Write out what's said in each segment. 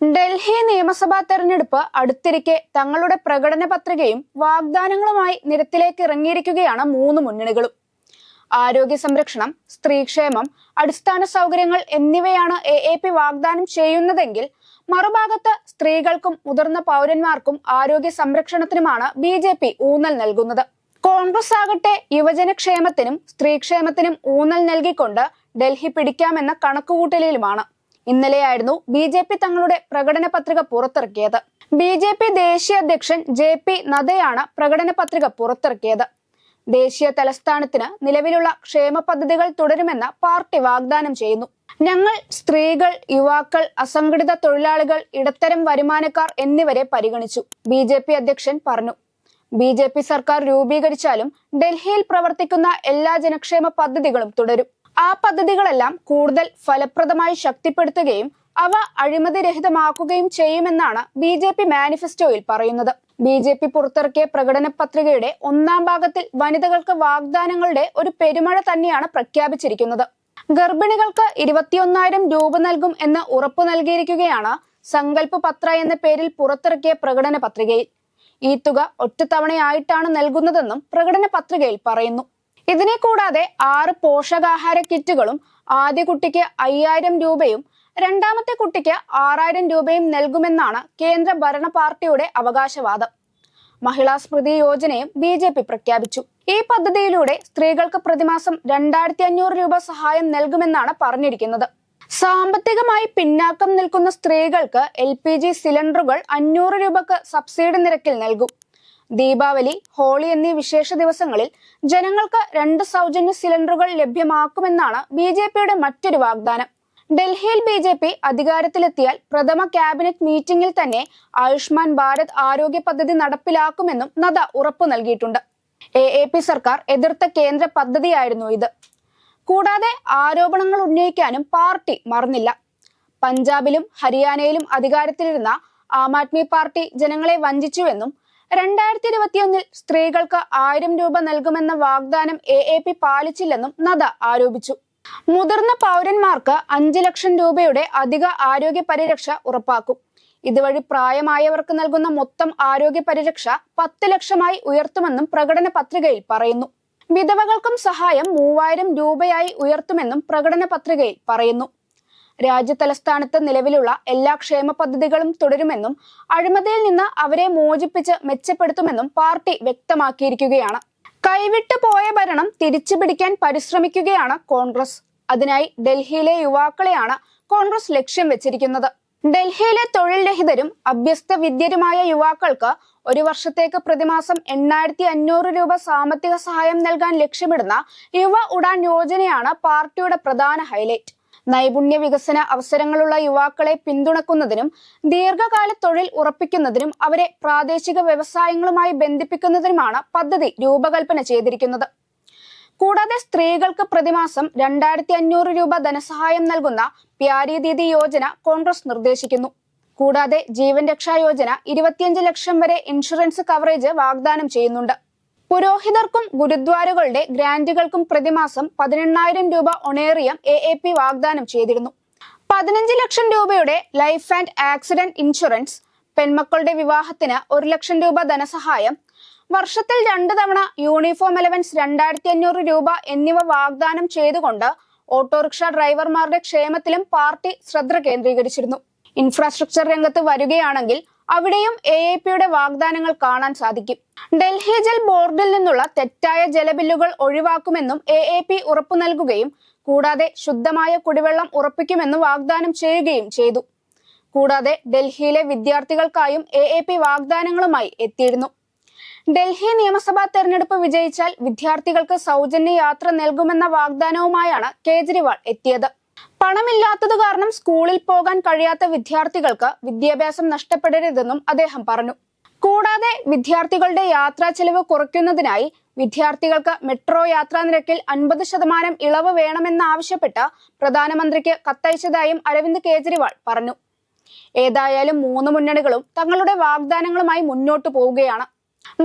ഡൽഹി നിയമസഭാ തെരഞ്ഞെടുപ്പ് അടുത്തിരിക്കെ തങ്ങളുടെ പ്രകടന പത്രികയും വാഗ്ദാനങ്ങളുമായി നിരത്തിലേക്ക് ഇറങ്ങിയിരിക്കുകയാണ് മൂന്ന് മുന്നണികളും. ആരോഗ്യ സംരക്ഷണം സ്ത്രീക്ഷേമം അടിസ്ഥാന സൗകര്യങ്ങൾ എന്നിവയാണ് എ എ പി വാഗ്ദാനം ചെയ്യുന്നതെങ്കിൽ മറുഭാഗത്ത് സ്ത്രീകൾക്കും മുതിർന്ന പൗരന്മാർക്കും ആരോഗ്യ സംരക്ഷണത്തിനുമാണ് ബി ജെ പി ഊന്നൽ നൽകുന്നത്. കോൺഗ്രസ് ആകട്ടെ യുവജനക്ഷേമത്തിനും സ്ത്രീക്ഷേമത്തിനും ഊന്നൽ നൽകിക്കൊണ്ട് ഡൽഹി പിടിക്കാമെന്ന കണക്കുകൂട്ടലിലുമാണ്. ഇന്നലെയായിരുന്നു ബി ജെ പി തങ്ങളുടെ പ്രകടന പത്രിക പുറത്തിറക്കിയത്. ബി ജെ പി ദേശീയ അധ്യക്ഷൻ ജെ പി നദ്ദയാണ് പ്രകടന പത്രിക പുറത്തിറക്കിയത്. ദേശീയ തലസ്ഥാനത്തിന് നിലവിലുള്ള ക്ഷേമ പദ്ധതികൾ തുടരുമെന്ന് പാർട്ടി വാഗ്ദാനം ചെയ്യുന്നു. ഞങ്ങൾ സ്ത്രീകൾ യുവാക്കൾ അസംഘടിത തൊഴിലാളികൾ ഇടത്തരം വരുമാനക്കാർ എന്നിവരെ പരിഗണിച്ചു ബി ജെ പി അധ്യക്ഷൻ പറഞ്ഞു. ബി ജെ പി സർക്കാർ രൂപീകരിച്ചാലും ഡൽഹിയിൽ പ്രവർത്തിക്കുന്ന എല്ലാ ജനക്ഷേമ പദ്ധതികളും തുടരും. ആ പദ്ധതികളെല്ലാം കൂടുതൽ ഫലപ്രദമായി ശക്തിപ്പെടുത്തുകയും അവ അഴിമതിരഹിതമാക്കുകയും ചെയ്യുമെന്നാണ് ബി ജെ പി മാനിഫെസ്റ്റോയിൽ പറയുന്നത്. ബി ജെ പി പുറത്തിറക്കിയ പ്രകടന പത്രികയുടെ ഒന്നാം ഭാഗത്തിൽ വനിതകൾക്ക് വാഗ്ദാനങ്ങളുടെ ഒരു പെരുമഴ തന്നെയാണ് പ്രഖ്യാപിച്ചിരിക്കുന്നത്. ഗർഭിണികൾക്ക് ഇരുപത്തിയൊന്നായിരം രൂപ നൽകും എന്ന് ഉറപ്പു നൽകിയിരിക്കുകയാണ് സങ്കല്പ പത്ര എന്ന പേരിൽ പുറത്തിറക്കിയ പ്രകടന പത്രികയിൽ ഈ തുക ഒറ്റത്തവണയായിട്ടാണ് നൽകുന്നതെന്നും പ്രകടന പത്രികയിൽ പറയുന്നു. ഇതിനെ കൂടാതെ ആറ് പോഷകാഹാര കിറ്റുകളും ആദ്യ കുട്ടിക്ക് അയ്യായിരം രൂപയും രണ്ടാമത്തെ കുട്ടിക്ക് ആറായിരം രൂപയും നൽകുമെന്നാണ് കേന്ദ്ര ഭരണ പാർട്ടിയുടെ അവകാശവാദം. മഹിളാ സ്മൃതി യോജനയും ബി ജെ പി പ്രഖ്യാപിച്ചു. ഈ പദ്ധതിയിലൂടെ സ്ത്രീകൾക്ക് പ്രതിമാസം രണ്ടായിരത്തി അഞ്ഞൂറ് രൂപ സഹായം നൽകുമെന്നാണ് പറഞ്ഞിരിക്കുന്നത്. സാമ്പത്തികമായി പിന്നാക്കം നിൽക്കുന്ന സ്ത്രീകൾക്ക് എൽ പി ജി സിലിണ്ടറുകൾ അഞ്ഞൂറ് രൂപക്ക് സബ്സിഡി നിരക്കിൽ നൽകും. ദീപാവലി ഹോളി എന്നീ വിശേഷ ദിവസങ്ങളിൽ ജനങ്ങൾക്ക് രണ്ട് സൗജന്യ സിലിണ്ടറുകൾ ലഭ്യമാക്കുമെന്നാണ് ബി ജെ പിയുടെ മറ്റൊരു വാഗ്ദാനം. ഡൽഹിയിൽ ബി ജെ പി അധികാരത്തിലെത്തിയാൽ പ്രഥമ ക്യാബിനറ്റ് മീറ്റിംഗിൽ തന്നെ ആയുഷ്മാൻ ഭാരത് ആരോഗ്യ പദ്ധതി നടപ്പിലാക്കുമെന്നും നദ ഉറപ്പു നൽകിയിട്ടുണ്ട്. എ എ പി സർക്കാർ എതിർത്ത കേന്ദ്ര പദ്ധതിയായിരുന്നു ഇത്. കൂടാതെ ആരോപണങ്ങൾ ഉന്നയിക്കാനും പാർട്ടി മറന്നില്ല. പഞ്ചാബിലും ഹരിയാനയിലും അധികാരത്തിലിരുന്ന ആം ആദ്മി പാർട്ടി ജനങ്ങളെ വഞ്ചിച്ചുവെന്നും രണ്ടായിരത്തി ഇരുപത്തിയൊന്നിൽ സ്ത്രീകൾക്ക് ആയിരം രൂപ നൽകുമെന്ന വാഗ്ദാനം എ എ പി പാലിച്ചില്ലെന്നും നദ ആരോപിച്ചു. മുതിർന്ന പൗരന്മാർക്ക് അഞ്ച് ലക്ഷം രൂപയുടെ അധിക ആരോഗ്യ പരിരക്ഷ ഉറപ്പാക്കും. ഇതുവഴി പ്രായമായവർക്ക് നൽകുന്ന മൊത്തം ആരോഗ്യ പരിരക്ഷ പത്ത് ലക്ഷമായി ഉയർത്തുമെന്നും പ്രകടന പത്രികയിൽ പറയുന്നു. വിധവകൾക്കും സഹായം മൂവായിരം രൂപയായി ഉയർത്തുമെന്നും പ്രകടന പത്രികയിൽ പറയുന്നു. രാജ്യതലസ്ഥാനത്ത് നിലവിലുള്ള എല്ലാ ക്ഷേമ പദ്ധതികളും തുടരുമെന്നും അഴിമതിയിൽ നിന്ന് അവരെ മോചിപ്പിച്ച് മെച്ചപ്പെടുത്തുമെന്നും പാർട്ടി വ്യക്തമാക്കിയിരിക്കുകയാണ്. കൈവിട്ടു പോയ ഭരണം തിരിച്ചു പിടിക്കാൻ പരിശ്രമിക്കുകയാണ് കോൺഗ്രസ്. അതിനായി ഡൽഹിയിലെ യുവാക്കളെയാണ് കോൺഗ്രസ് ലക്ഷ്യം വെച്ചിരിക്കുന്നത്. ഡൽഹിയിലെ തൊഴിൽ രഹിതരും അഭ്യസ്ത വിദ്യരുമായ യുവാക്കൾക്ക് ഒരു വർഷത്തേക്ക് പ്രതിമാസം എണ്ണായിരത്തി അഞ്ഞൂറ് രൂപ സാമ്പത്തിക സഹായം നൽകാൻ ലക്ഷ്യമിടുന്ന യുവ ഉഡാൻ യോജനയാണ് പാർട്ടിയുടെ പ്രധാന ഹൈലൈറ്റ്. നൈപുണ്യ വികസന അവസരങ്ങളുള്ള യുവാക്കളെ പിന്തുണക്കുന്നതിനും ദീർഘകാല തൊഴിൽ ഉറപ്പിക്കുന്നതിനും അവരെ പ്രാദേശിക വ്യവസായങ്ങളുമായി ബന്ധിപ്പിക്കുന്നതിനുമാണ് പദ്ധതി രൂപകൽപ്പന ചെയ്തിരിക്കുന്നത്. കൂടാതെ സ്ത്രീകൾക്ക് പ്രതിമാസം രണ്ടായിരത്തി അഞ്ഞൂറ് രൂപ ധനസഹായം നൽകുന്ന പ്യാരി ദീദി യോജന കോൺഗ്രസ് നിർദ്ദേശിക്കുന്നു. കൂടാതെ ജീവൻ രക്ഷാ യോജന ഇരുപത്തിയഞ്ച് ലക്ഷം വരെ ഇൻഷുറൻസ് കവറേജ് വാഗ്ദാനം ചെയ്യുന്നുണ്ട്. പുരോഹിതർക്കും ഗുരുദ്വാരകളുടെ ഗ്രാന്റുകൾക്കും പ്രതിമാസം പതിനെണ്ണായിരം രൂപ ഒണേറിയം എ എ പി വാഗ്ദാനം ചെയ്തിരുന്നു. പതിനഞ്ച് ലക്ഷം രൂപയുടെ ലൈഫ് ആൻഡ് ആക്സിഡന്റ് ഇൻഷുറൻസ് പെൺമക്കളുടെ വിവാഹത്തിന് ഒരു ലക്ഷം രൂപ ധനസഹായം വർഷത്തിൽ രണ്ടു തവണ യൂണിഫോം അലവൻസ് രണ്ടായിരത്തി അഞ്ഞൂറ് രൂപ എന്നിവ വാഗ്ദാനം ചെയ്തുകൊണ്ട് ഓട്ടോറിക്ഷ ഡ്രൈവർമാരുടെ ക്ഷേമത്തിലും പാർട്ടി ശ്രദ്ധ കേന്ദ്രീകരിച്ചിരുന്നു. ഇൻഫ്രാസ്ട്രക്ചർ രംഗത്ത് വരികയാണെങ്കിൽ അവിടെയും എ എ പിയുടെ വാഗ്ദാനങ്ങൾ കാണാൻ സാധിക്കും. ഡൽഹി ജൽ ബോർഡിൽ നിന്നുള്ള തെറ്റായ ജലബില്ലുകൾ ഒഴിവാക്കുമെന്നും എ എ പി ഉറപ്പു നൽകുകയും കൂടാതെ ശുദ്ധമായ കുടിവെള്ളം ഉറപ്പിക്കുമെന്നും വാഗ്ദാനം ചെയ്യുകയും ചെയ്തു. കൂടാതെ ഡൽഹിയിലെ വിദ്യാർത്ഥികൾക്കായും എ എ പി വാഗ്ദാനങ്ങളുമായി എത്തിയിരുന്നു. ഡൽഹി നിയമസഭാ തെരഞ്ഞെടുപ്പ് വിജയിച്ചാൽ വിദ്യാർത്ഥികൾക്ക് സൗജന്യ യാത്ര നൽകുമെന്ന വാഗ്ദാനവുമായാണ് കേജ്രിവാൾ എത്തിയത്. പണമില്ലാത്തത് കാരണം സ്കൂളിൽ പോകാൻ കഴിയാത്ത വിദ്യാർത്ഥികൾക്ക് വിദ്യാഭ്യാസം നഷ്ടപ്പെടരുതെന്നും അദ്ദേഹം പറഞ്ഞു. കൂടാതെ വിദ്യാർത്ഥികളുടെ യാത്രാ ചെലവ് കുറയ്ക്കുന്നതിനായി വിദ്യാർത്ഥികൾക്ക് മെട്രോ യാത്രാ നിരക്കിൽ അൻപത് ശതമാനം ഇളവ് വേണമെന്നാവശ്യപ്പെട്ട് പ്രധാനമന്ത്രിക്ക് കത്തയച്ചതായും അരവിന്ദ് കേജ്രിവാൾ പറഞ്ഞു. ഏതായാലും മൂന്ന് മുന്നണികളും തങ്ങളുടെ വാഗ്ദാനങ്ങളുമായി മുന്നോട്ടു പോവുകയാണ്.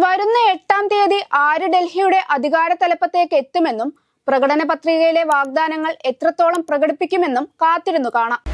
വരുന്ന എട്ടാം തീയതി ആര് ഡൽഹിയുടെ അധികാര തലപ്പത്തേക്ക് എത്തുമെന്നും പ്രകടന പത്രികയിലെ വാഗ്ദാനങ്ങൾ എത്രത്തോളം പ്രകടിപ്പിക്കുമെന്നും കാത്തിരുന്നു കാണാം